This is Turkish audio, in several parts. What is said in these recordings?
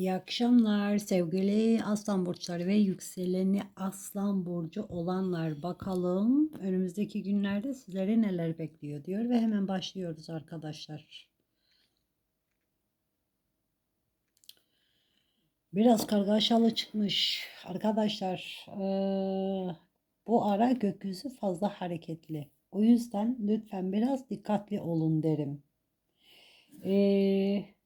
İyi akşamlar sevgili Aslan burçları ve yükseleni Aslan burcu olanlar. Bakalım önümüzdeki günlerde sizleri neler bekliyor diyor ve hemen başlıyoruz arkadaşlar. Biraz kargaşalı çıkmış arkadaşlar. Ee, bu ara gökyüzü fazla hareketli. O yüzden lütfen biraz dikkatli olun derim. Eee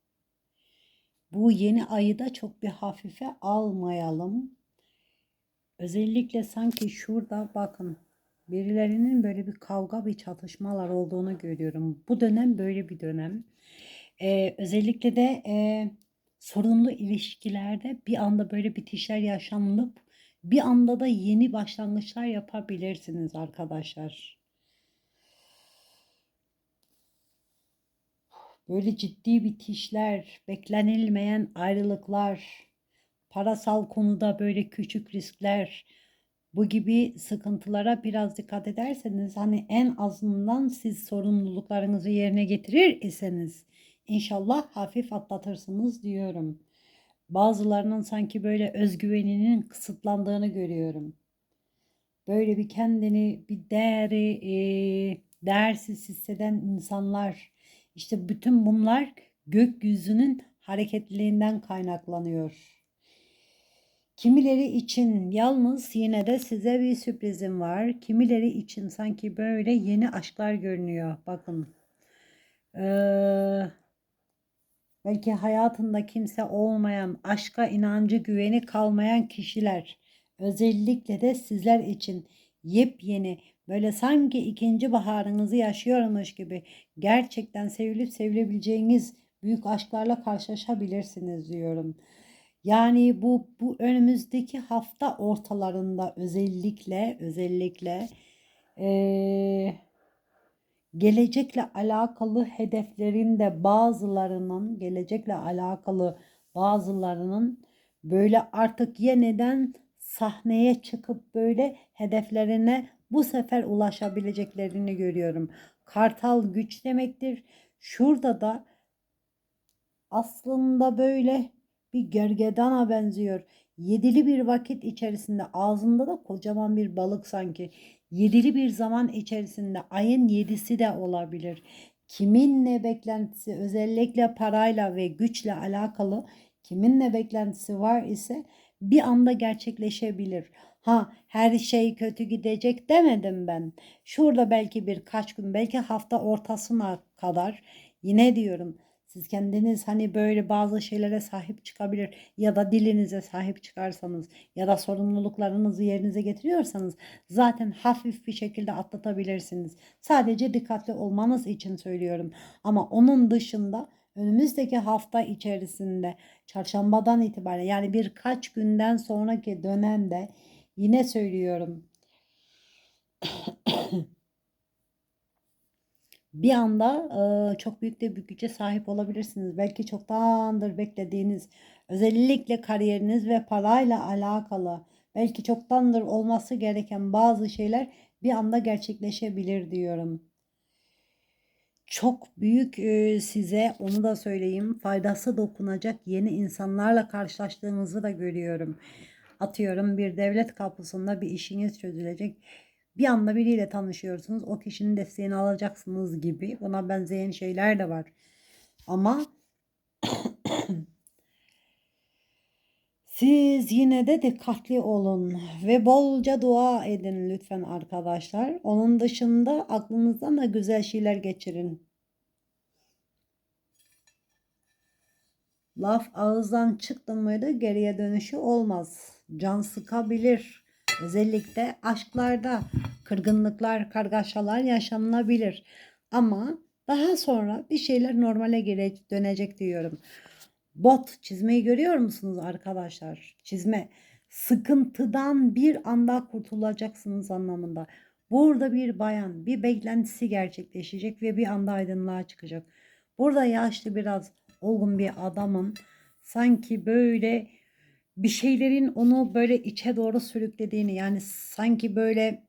bu yeni ayı da çok bir hafife almayalım. Özellikle sanki şurada bakın birilerinin böyle bir kavga bir çatışmalar olduğunu görüyorum. Bu dönem böyle bir dönem. Ee, özellikle de e, sorunlu ilişkilerde bir anda böyle bitişler yaşanılıp bir anda da yeni başlangıçlar yapabilirsiniz arkadaşlar. Böyle ciddi bitişler, beklenilmeyen ayrılıklar, parasal konuda böyle küçük riskler, bu gibi sıkıntılara biraz dikkat ederseniz hani en azından siz sorumluluklarınızı yerine getirir iseniz inşallah hafif atlatırsınız diyorum. Bazılarının sanki böyle özgüveninin kısıtlandığını görüyorum. Böyle bir kendini bir değeri e, değersiz hisseden insanlar işte bütün bunlar gökyüzünün hareketliliğinden kaynaklanıyor. Kimileri için yalnız yine de size bir sürprizim var. Kimileri için sanki böyle yeni aşklar görünüyor. Bakın. Ee, belki hayatında kimse olmayan, aşka inancı, güveni kalmayan kişiler. Özellikle de sizler için yepyeni Böyle sanki ikinci baharınızı yaşıyormuş gibi gerçekten sevilip sevilebileceğiniz büyük aşklarla karşılaşabilirsiniz diyorum. Yani bu bu önümüzdeki hafta ortalarında özellikle özellikle ee, gelecekle alakalı hedeflerinde bazılarının gelecekle alakalı bazılarının böyle artık yeniden sahneye çıkıp böyle hedeflerine bu sefer ulaşabileceklerini görüyorum. Kartal güç demektir. Şurada da aslında böyle bir gergedana benziyor. Yedili bir vakit içerisinde ağzında da kocaman bir balık sanki. Yedili bir zaman içerisinde ayın yedisi de olabilir. Kiminle beklentisi özellikle parayla ve güçle alakalı kiminle beklentisi var ise bir anda gerçekleşebilir. Ha her şey kötü gidecek demedim ben. Şurada belki birkaç gün belki hafta ortasına kadar yine diyorum siz kendiniz hani böyle bazı şeylere sahip çıkabilir ya da dilinize sahip çıkarsanız ya da sorumluluklarınızı yerinize getiriyorsanız zaten hafif bir şekilde atlatabilirsiniz. Sadece dikkatli olmanız için söylüyorum. Ama onun dışında önümüzdeki hafta içerisinde çarşambadan itibaren yani birkaç günden sonraki dönemde Yine söylüyorum. bir anda çok büyük de bir güce sahip olabilirsiniz. Belki çoktandır beklediğiniz özellikle kariyeriniz ve parayla alakalı belki çoktandır olması gereken bazı şeyler bir anda gerçekleşebilir diyorum. Çok büyük e, size onu da söyleyeyim faydası dokunacak yeni insanlarla karşılaştığınızı da görüyorum atıyorum bir devlet kapısında bir işiniz çözülecek. Bir anda biriyle tanışıyorsunuz. O kişinin desteğini alacaksınız gibi. Buna benzeyen şeyler de var. Ama siz yine de dikkatli olun ve bolca dua edin lütfen arkadaşlar. Onun dışında aklınızdan da güzel şeyler geçirin. Laf ağızdan çıktı mıydı geriye dönüşü olmaz can sıkabilir. Özellikle aşklarda kırgınlıklar, kargaşalar yaşanılabilir. Ama daha sonra bir şeyler normale dönecek diyorum. Bot çizmeyi görüyor musunuz arkadaşlar? Çizme sıkıntıdan bir anda kurtulacaksınız anlamında. Burada bir bayan bir beklentisi gerçekleşecek ve bir anda aydınlığa çıkacak. Burada yaşlı biraz olgun bir adamın sanki böyle bir şeylerin onu böyle içe doğru sürüklediğini yani sanki böyle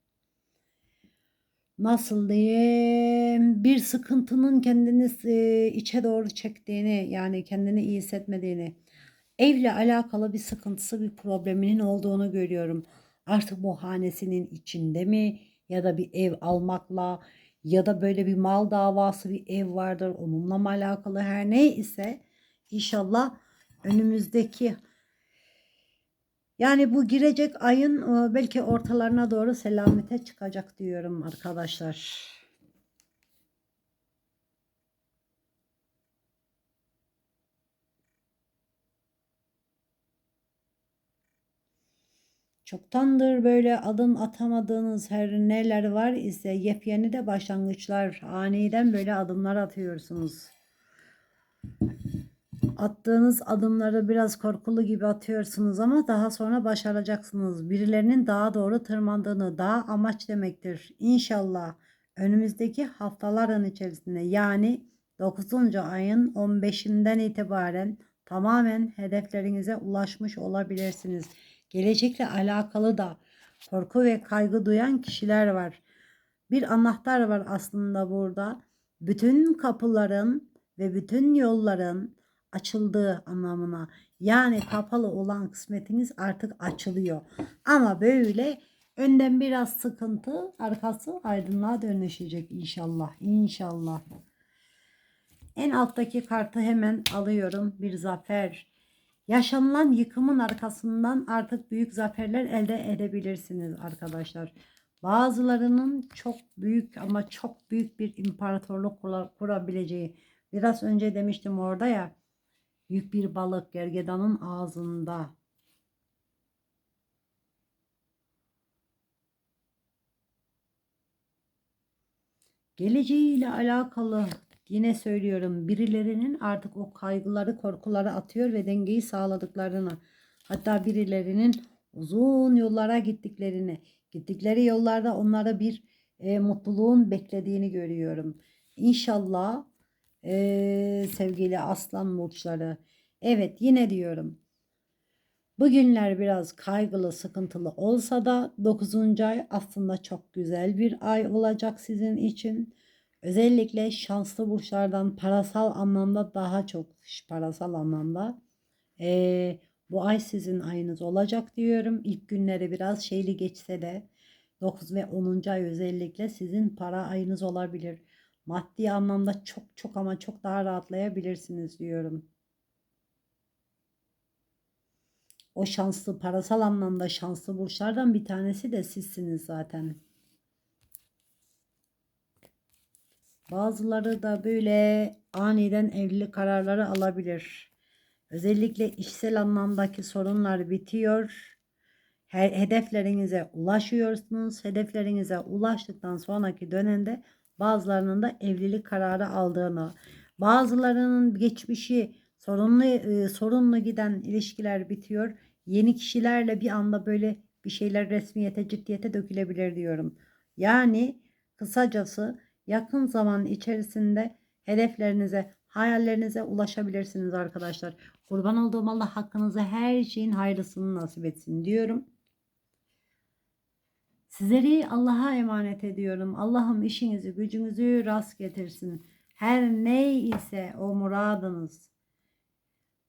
nasıl diyeyim bir sıkıntının kendini e, içe doğru çektiğini yani kendini iyi hissetmediğini Evle alakalı bir sıkıntısı, bir probleminin olduğunu görüyorum. Artık bu hanesinin içinde mi ya da bir ev almakla ya da böyle bir mal davası bir ev vardır onunla mı alakalı her ne ise inşallah önümüzdeki yani bu girecek ayın e, belki ortalarına doğru selamete çıkacak diyorum arkadaşlar. Çoktandır böyle adım atamadığınız her neler var ise yepyeni de başlangıçlar, aniden böyle adımlar atıyorsunuz. Attığınız adımları biraz korkulu gibi atıyorsunuz ama daha sonra başaracaksınız. Birilerinin daha doğru tırmandığını, daha amaç demektir. İnşallah önümüzdeki haftaların içerisinde yani 9. ayın 15'inden itibaren tamamen hedeflerinize ulaşmış olabilirsiniz. Gelecekle alakalı da korku ve kaygı duyan kişiler var. Bir anahtar var aslında burada. Bütün kapıların ve bütün yolların açıldığı anlamına. Yani kapalı olan kısmetiniz artık açılıyor. Ama böyle önden biraz sıkıntı, arkası aydınlığa dönüşecek inşallah. İnşallah. En alttaki kartı hemen alıyorum. Bir zafer. Yaşanılan yıkımın arkasından artık büyük zaferler elde edebilirsiniz arkadaşlar. Bazılarının çok büyük ama çok büyük bir imparatorluk kurabileceği. Biraz önce demiştim orada ya. Büyük bir balık gergedanın ağzında. Geleceğiyle alakalı Yine söylüyorum birilerinin artık o kaygıları korkuları atıyor ve dengeyi sağladıklarını hatta birilerinin uzun yollara gittiklerini gittikleri yollarda onlara bir e, mutluluğun beklediğini görüyorum. İnşallah e, sevgili aslan burçları evet yine diyorum Bugünler biraz kaygılı, sıkıntılı olsa da 9. ay aslında çok güzel bir ay olacak sizin için. Özellikle şanslı burçlardan parasal anlamda daha çok parasal anlamda ee, bu ay sizin ayınız olacak diyorum. İlk günleri biraz şeyli geçse de 9 ve 10. ay özellikle sizin para ayınız olabilir. Maddi anlamda çok çok ama çok daha rahatlayabilirsiniz diyorum. O şanslı parasal anlamda şanslı burçlardan bir tanesi de sizsiniz zaten. Bazıları da böyle aniden evlilik kararları alabilir. Özellikle işsel anlamdaki sorunlar bitiyor. Hedeflerinize ulaşıyorsunuz. Hedeflerinize ulaştıktan sonraki dönemde bazılarının da evlilik kararı aldığını, bazılarının geçmişi sorunlu e, sorunlu giden ilişkiler bitiyor. Yeni kişilerle bir anda böyle bir şeyler resmiyete, ciddiyete dökülebilir diyorum. Yani kısacası yakın zaman içerisinde hedeflerinize, hayallerinize ulaşabilirsiniz arkadaşlar. Kurban olduğum Allah hakkınızı her şeyin hayırlısını nasip etsin diyorum. Sizleri Allah'a emanet ediyorum. Allah'ım işinizi, gücünüzü rast getirsin. Her ne ise o muradınız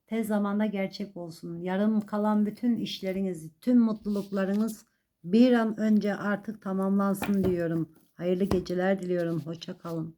tez zamanda gerçek olsun. Yarım kalan bütün işleriniz, tüm mutluluklarınız bir an önce artık tamamlansın diyorum. Hayırlı geceler diliyorum. Hoşça kalın.